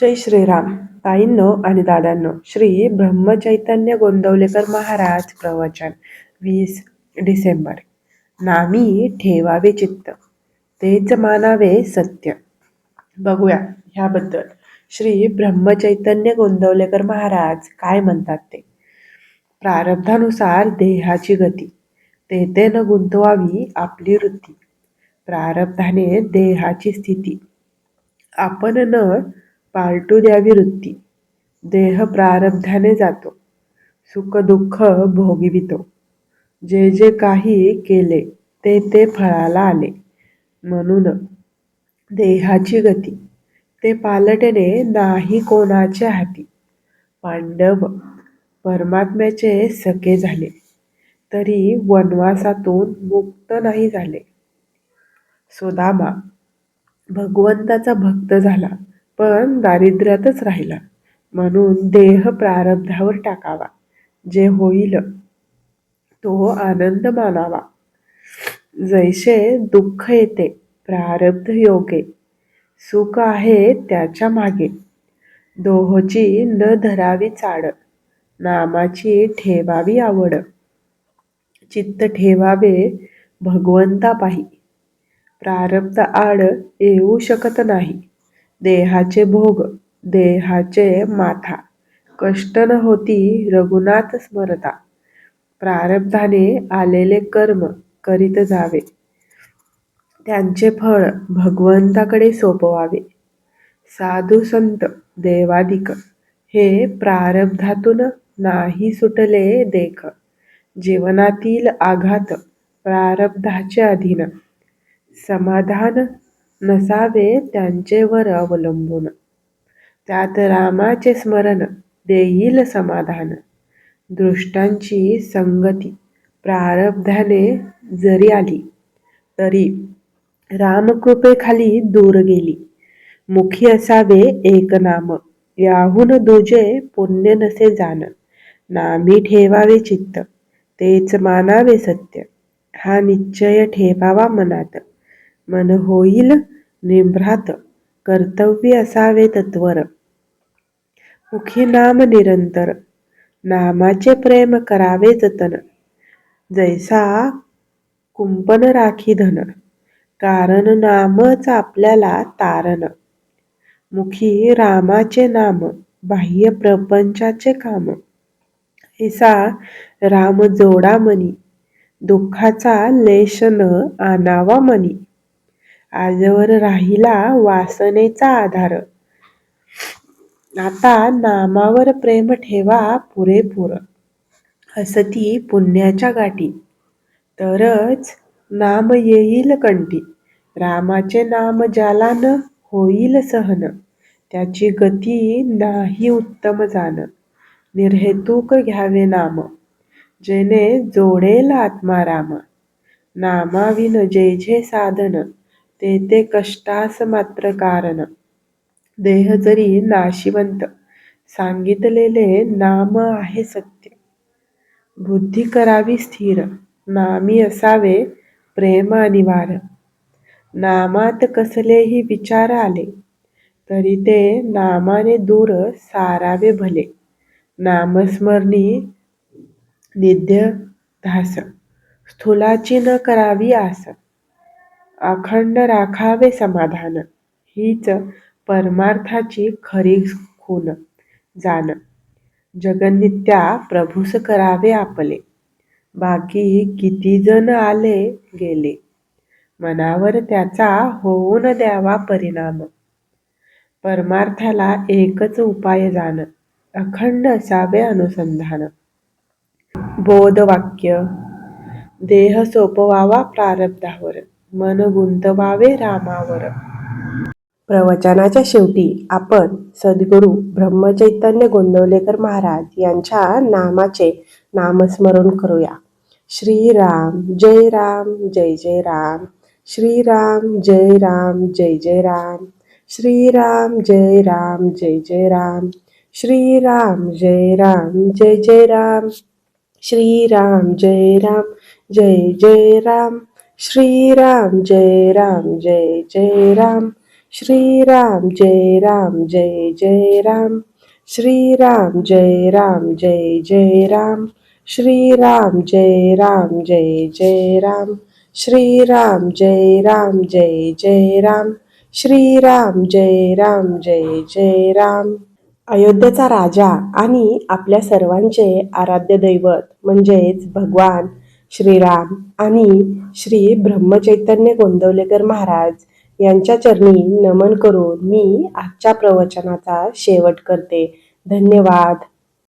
जय श्रीराम. ताईंनो आणि दादांनो श्री ब्रह्मचैतन्य गोंदवलेकर महाराज प्रवचन वीस डिसेंबर. नामी ठेवावे चित्त तेच मानावे सत्य. बघूया ह्याबद्दल. श्री ब्रह्मचैतन्य गोंदवलेकर महाराज काय म्हणतात ते? प्रारब्धानुसार देहाची गती तेथे न गुंतवावी आपली वृत्ती. प्रारब्धाने देहाची स्थिती आपण न पालटू द्यावी वृत्ती देह प्रारब्धाने जातो. सुखदुःख भोगवितो. जे जे काही केले ते ते फळाला आले. म्हणून देहाची गती. ते पालटणे नाही कोणाच्या हाती. पांडव परमात्म्याचे सखे झाले. तरी वनवासातून मुक्त नाही झाले. सोदामा भगवंताचा भक्त झाला. पण दारिद्र्यातच राहिला. म्हणून देह प्रारब्धावर टाकावा. जे होईल तो आनंद मानावा. जैसे दुःख येते प्रारब्ध योगे. सुख आहे त्याच्यामागे. दोहोची न धरावी चाड. नामाची ठेवावी आवड. चित्त ठेवावे भगवंता पाही प्रारब्ध आड येऊ शकत नाही. देहाचे भोग देहाचे माथा. कष्ट न होती रघुनाथ स्मरता. प्रारब्धाने आलेले कर्म करीत जावे. त्यांचे फळ भगवंताकडे सोपवावे. साधू संत देवादिक हे प्रारब्धातून नाही सुटले देख. जीवनातील आघात प्रारब्धाच्या अधीन. समाधान नसावे त्यांचेवर अवलंबून. त्यात रामाचे स्मरण देईल समाधान. दृष्टांची संगती प्रारब्धाने जरी आली तरी रामकृपेखाली दूर गेली. मुखी असावे एक नाम याहून दुजे पुण्य नसे जाण. नामी ठेवावे चित्त तेच मानावे सत्य. हा निश्चय ठेवावा मनात. मन होईल निभ्रात कर्तव्य असावे तत्वर. मुखी नाम निरंतर नामाचे प्रेम करावे जतन. जैसा कुंपन राखी धन कारण नामच आपल्याला तारण. मुखी रामाचे नाम बाह्य प्रपंचाचे काम. ऐसा राम जोडा मनी दुःखाचा लेशन आणावा मनी. आजवर राहिला वासनेचा आधार. आता नामावर प्रेम ठेवा पुरेपूर. हसती पुण्याच्या गाठी. तरच नाम येईल कंठी. रामाचे नाम जालान होईल सहन. त्याची गती नाही उत्तम जाण. निर्हेतुक घ्यावे नाम. जेने जोडेल आत्माराम. नामाविन जे जे साधन. ते ते कष्टास मात्र कारण. देह जरी नाशिवंत सांगितलेले नाम आहे सत्य. बुद्धी करावी स्थिर नामी असावे प्रेम अनिवार. नामात कसलेही विचार आले तरी ते नामाने दूर सारावे भले. नामस्मरणी निध्य धास स्थूलाची न करावी आस. अखंड राखावे समाधान. हीच परमार्थाची खरी खून जाण. जगन्नित्या प्रभूस करावे आपले. बाकी किती जण आले गेले? मनावर त्याचा होऊन द्यावा परिणाम. परमार्थाला एकच उपाय जाण. अखंड असावे अनुसंधान. बोधवाक्य. देह सोपवावा प्रारब्धावर. मन गुंतवावे रामावर. प्रवचनाच्या शेवटी आपण सद्गुरू ब्रह्मचैतन्य गोंदवलेकर महाराज यांच्या नामाचे नामस्मरण करूया. श्रीराम जय राम जय जय राम. श्रीराम जय राम जय जय राम. श्रीराम जय राम जय जय राम. श्रीराम जय राम जय जय राम. श्रीराम जय राम जय जय राम. श्रीराम जय राम जय जय राम। श्रीराम जय राम जय जय राम। श्रीराम जय राम जय जय राम। श्रीराम जय राम जय जय राम। श्रीराम जय राम जय जय राम। श्रीराम जय राम जय जय राम। अयोध्येचा राजा आणि आपल्या सर्वांचे आराध्य दैवत म्हणजेच भगवान श्रीराम आणि श्री ब्रह्मचैतन्य गोंदवलेकर महाराज यांच्या चरणी नमन करून मी आजच्या प्रवचनाचा शेवट करते. धन्यवाद.